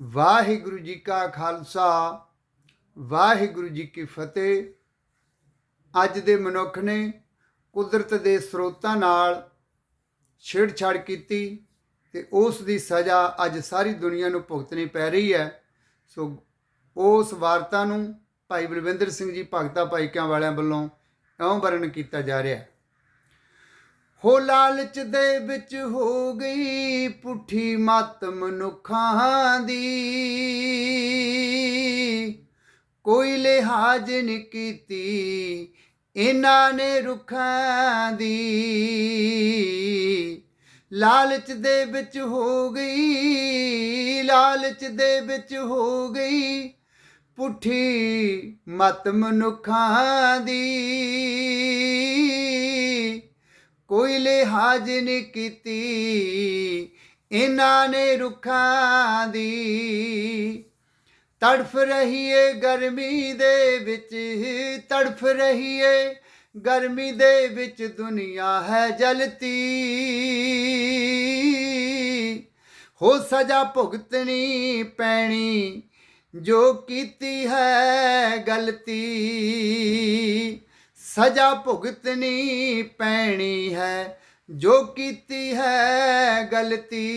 ਵਾਹਿਗੁਰੂ ਜੀ ਕਾ ਖਾਲਸਾ, ਵਾਹਿਗੁਰੂ ਜੀ ਕੀ ਫਤਿਹ। ਅੱਜ ਦੇ ਮਨੁੱਖ ਨੇ ਕੁਦਰਤ ਦੇ ਸਰੋਤਾਂ ਨਾਲ ਛੇੜਛਾੜ ਕੀਤੀ ਤੇ ਉਸ ਦੀ ਸਜ਼ਾ ਅੱਜ ਸਾਰੀ ਦੁਨੀਆ ਨੂੰ ਭੁਗਤਣੀ ਪੈ ਰਹੀ ਹੈ। ਸੋ ਉਸ ਵਾਰਤਾ ਨੂੰ ਭਾਈ ਬਲਵਿੰਦਰ ਸਿੰਘ ਜੀ, ਭਗਤਾ ਭਾਈਕਿਆਂ ਵਾਲਿਆਂ ਵੱਲੋਂ ਇਉਂ ਵਰਣਨ ਕੀਤਾ ਜਾ ਰਿਹਾ ਹੈ। ਹੋ ਲਾਲਚ ਦੇ ਵਿੱਚ ਹੋ ਗਈ ਪੁੱਠੀ ਮਤ ਮਨੁੱਖਾਂ ਦੀ। ਕੋਈ ਲਿਹਾਜ਼ ਨਹੀਂ ਕੀਤੀ ਇਹਨਾਂ ਨੇ ਰੁੱਖਾਂ ਦੀ। ਲਾਲਚ ਦੇ ਵਿੱਚ ਹੋ ਗਈ, ਲਾਲਚ ਦੇ ਵਿੱਚ ਹੋ ਗਈ ਪੁੱਠੀ ਮਤ ਮਨੁੱਖਾਂ ਦੀ। ਕੋਈ ਲਿਹਾਜ਼ ਨਹੀਂ ਕੀਤੀ, ਇਹਨਾਂ ਨੇ ਰੁੱਖਾਂ ਦੀ। ਤੜਫ ਰਹੀ ਏ ਗਰਮੀ ਦੇ ਵਿੱਚ, ਤੜਫ ਰਹੀਏ ਗਰਮੀ ਦੇ ਵਿੱਚ, ਦੁਨੀਆ ਹੈ ਜਲਤੀ ਹੋ ਸਜ਼ਾ ਭੁਗਤਣੀ ਪੈਣੀ, ਜੋ ਕੀਤੀ ਹੈ ਗਲਤੀ। ਸਜ਼ਾ ਭੁਗਤਣੀ ਪੈਣੀ ਹੈ, ਜੋ ਕੀਤੀ ਹੈ ਗਲਤੀ।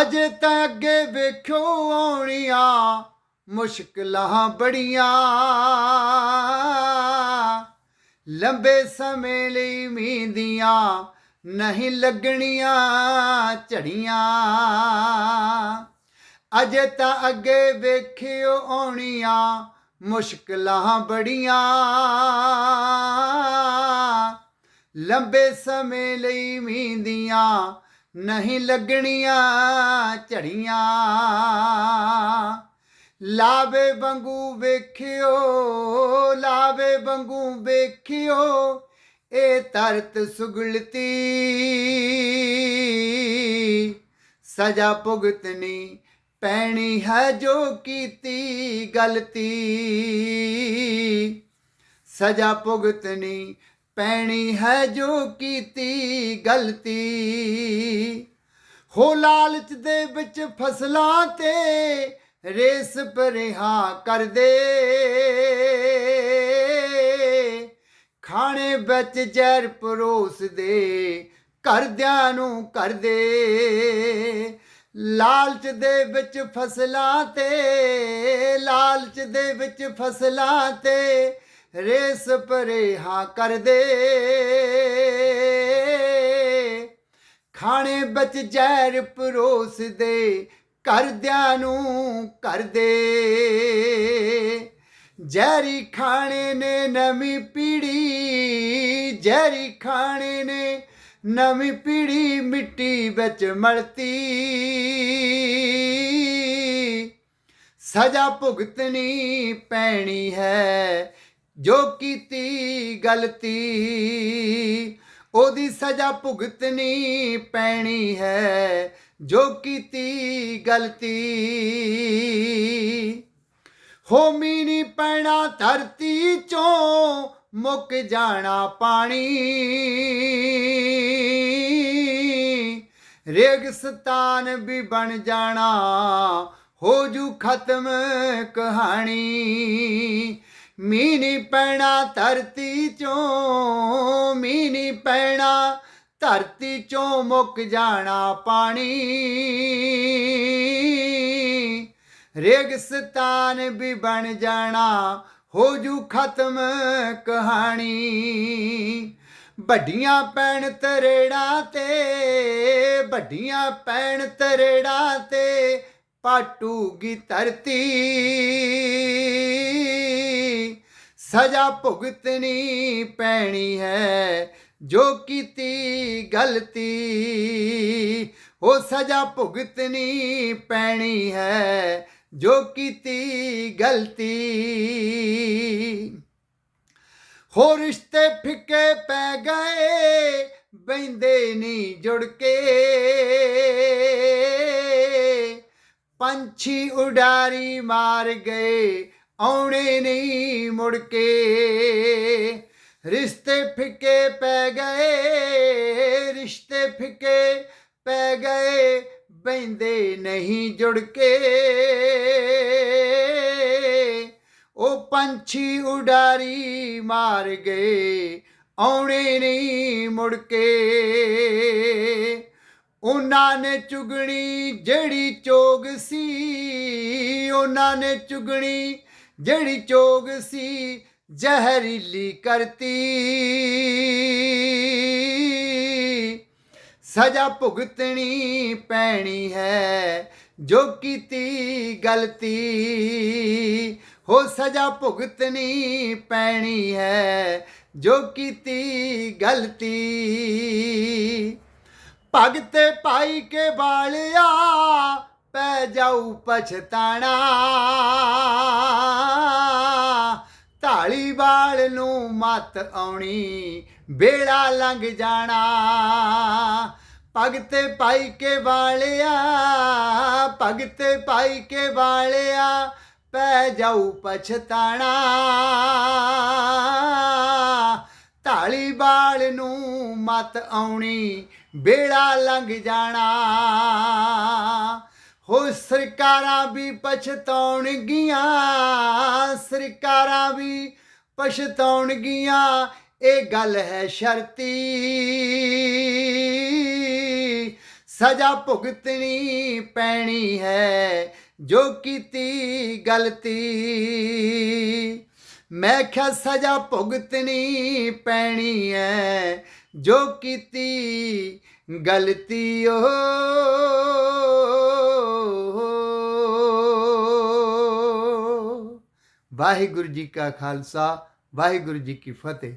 ਅਜੇ ਤਾਂ ਅੱਗੇ ਵੇਖੋ ਆਉਣੀਆਂ, ਮੁਸ਼ਕਲਾਂ ਬੜੀਆਂ। ਲੰਬੇ ਸਮੇਂ ਲਈ ਮੀਂਦੀਆਂ ਨਹੀਂ ਲੱਗਣੀਆਂ ਝੜੀਆਂ। ਅਜੇ ਤਾਂ ਅੱਗੇ ਵੇਖਿਓ ਆਉਣੀਆਂ ਮੁਸ਼ਕਲਾਂ ਬੜੀਆਂ। ਲੰਬੇ ਸਮੇਂ ਲਈ ਮੀਂਦੀਆਂ ਨਹੀਂ ਲੱਗਣੀਆਂ ਝੜੀਆਂ। ਲਾਵੇ ਵਾਂਗੂ ਵੇਖਿਓ, ਲਾਵੇ ਵਾਂਗੂ ਵੇਖਿਓ, ਇਹ ਤਰਤ ਸੁਗਲਤੀ। ਸਜ਼ਾ ਭੁਗਤਣੀ ਪੈਣੀ ਹੈ ਜੋ ਕੀਤੀ ਗਲਤੀ। ਸਜ਼ਾ ਭੁਗਤਣੀ ਪੈਣੀ ਹੈ ਜੋ ਕੀਤੀ ਗਲਤੀ। ਹੋ ਲਾਲਚ ਦੇ ਵਿੱਚ ਫਸਲਾਂ ਤੇ ਰੇਸ ਪਰਿਹਾ ਕਰਦੇ। ਖਾਣੇ ਵਿੱਚ ਜ਼ਹਿਰ ਪਰੋਸ ਦੇ ਘਰਦਿਆਂ ਨੂੰ ਕਰਦੇ। ਲਾਲਚ ਦੇ ਵਿੱਚ ਫਸਲਾਂ ਤੇ, ਲਾਲਚ ਦੇ ਵਿੱਚ ਫਸਲਾਂ ਤੇ ਰੇਸ ਪਰੇਹਾ ਕਰਦੇ। ਖਾਣੇ ਵਿੱਚ ਜ਼ਹਿਰ ਪਰੋਸਦੇ ਕਰਦਿਆਂ ਨੂੰ ਕਰਦੇ। ਜ਼ਹਿਰੀ ਖਾਣੇ ਨੇ ਨਵੀਂ ਪੀੜੀ ਜ਼ਹਿਰੀ ਖਾਣੇ ਨੇ ਨਵੀਂ ਪੀੜੀ ਮਿੱਟੀ ਵਿੱਚ ਮਲਤੀ। ਸਜ਼ਾ ਭੁਗਤਣੀ ਪੈਣੀ ਹੈ, ਜੋ ਕੀਤੀ ਗਲਤੀ। ਉਹਦੀ ਸਜ਼ਾ ਭੁਗਤਣੀ ਪੈਣੀ ਹੈ, ਜੋ ਕੀਤੀ ਗਲਤੀ। ਹੋਮੀ ਨਹੀਂ ਪੈਣਾ ਧਰਤੀ ਚੋਂ ਮੁੱਕ ਜਾਣਾ ਪਾਣੀ। ਰੇਗਿਸਤਾਨ ਵੀ ਬਣ ਜਾਣਾ, ਹੋ ਜੂ ਖਤਮ ਕਹਾਣੀ। ਮੀਂਹ ਨਹੀਂ ਪੈਣਾ ਧਰਤੀ ਚੋਂ ਮੀਂਹ ਨਹੀਂ ਪੈਣਾ ਧਰਤੀ ਚੋਂ ਮੁੱਕ ਜਾਣਾ ਪਾਣੀ। ਰੇਗਿਸਤਾਨ ਵੀ ਬਣ ਜਾਣਾ, ਹੋ ਜੂ ਖਤਮ ਕਹਾਣੀ। ਵੱਡੀਆਂ ਪੈਣ ਤਰੇੜਾਂ ਤੇ, ਵੱਡੀਆਂ ਪੈਣ ਤਰੇੜਾਂ ਤੇ ਪਾਟੂਗੀ ਧਰਤੀ। ਸਜ਼ਾ ਭੁਗਤਣੀ ਪੈਣੀ ਹੈ ਜੋ ਕੀਤੀ ਗਲਤੀ। ਉਹ ਸਜ਼ਾ ਭੁਗਤਣੀ ਪੈਣੀ ਹੈ ਜੋ ਕੀਤੀ ਗਲਤੀ। ਹੋ ਰਿਸ਼ਤੇ ਫਿੱਕੇ ਪੈ ਗਏ ਬੈਂਦੇ ਨਹੀਂ ਜੁੜ ਕੇ। ਪੰਛੀ ਉਡਾਰੀ ਮਾਰ ਗਏ, ਆਉਣੇ ਨਹੀਂ ਮੁੜ ਕੇ। ਰਿਸ਼ਤੇ ਫਿੱਕੇ ਪੈ ਗਏ, ਰਿਸ਼ਤੇ ਫਿੱਕੇ ਪੈ ਗਏ ਬੈਂਦੇ ਨਹੀਂ ਜੁੜ ਕੇ। ਉਹ ਪੰਛੀ ਉਡਾਰੀ ਮਾਰ ਗਏ, ਆਉਣੇ ਨਹੀਂ ਮੁੜ ਕੇ। ਉਹਨਾਂ ਨੇ ਚੁਗਣੀ ਜਿਹੜੀ ਚੋਗ ਸੀ, ਉਹਨਾਂ ਨੇ ਚੁਗਣੀ ਜਿਹੜੀ ਚੋਗ ਸੀ, ਜ਼ਹਿਰੀਲੀ ਕਰਤੀ। ਸਜ਼ਾ ਭੁਗਤਣੀ ਪੈਣੀ ਹੈ ਜੋ ਕੀਤੀ ਗਲਤੀ। ਹੋ ਸਜ਼ਾ ਭੁਗਤਣੀ ਪੈਣੀ ਹੈ, ਜੋ ਕੀਤੀ ਗਲਤੀ। ਭਗਤ ਪਾਈ ਕੇ ਬਾਲਿਆ ਪੈ ਜਾਊ ਪਛਤਾਣਾ। ਢਾਲੀ ਵਾਲ ਨੂੰ ਮਤ ਆਉਣੀ ਬੇੜਾ ਲੰਘ ਜਾਣਾ। ਭਗਤ ਪਾਈ ਕੇ ਵਾਲਿਆ, ਭਗਤ ਪਾਈ ਕੇ ਵਾਲਿਆ ਪੈ ਜਾਊ ਪਛਤਾਣਾ। ਢਾਲੀ ਬਾਲ ਨੂੰ ਮਤ ਆਉਣੀ, ਬੇੜਾ ਲੰਘ ਜਾਣਾ। ਹੋ ਸਰਕਾਰਾਂ ਵੀ ਪਛਤਾਉਣਗੀਆਂ, ਸਰਕਾਰਾਂ ਵੀ ਪਛਤਾਉਣਗੀਆਂ, ਇਹ ਗੱਲ ਹੈ ਸ਼ਰਤੀ। ਸਜ਼ਾ ਭੁਗਤਣੀ ਪੈਣੀ ਹੈ, ਜੋ ਕੀਤੀ ਗਲਤੀ। ਮੈਂ ਕਿਹਾ, ਸਜ਼ਾ ਭੁਗਤਣੀ ਪੈਣੀ ਹੈ, ਜੋ ਕੀਤੀ ਗਲਤੀ ਓ। ਵਾਹਿਗੁਰੂ ਜੀ ਕਾ ਖਾਲਸਾ, ਵਾਹਿਗੁਰੂ ਜੀ ਕੀ ਫਤਿਹ।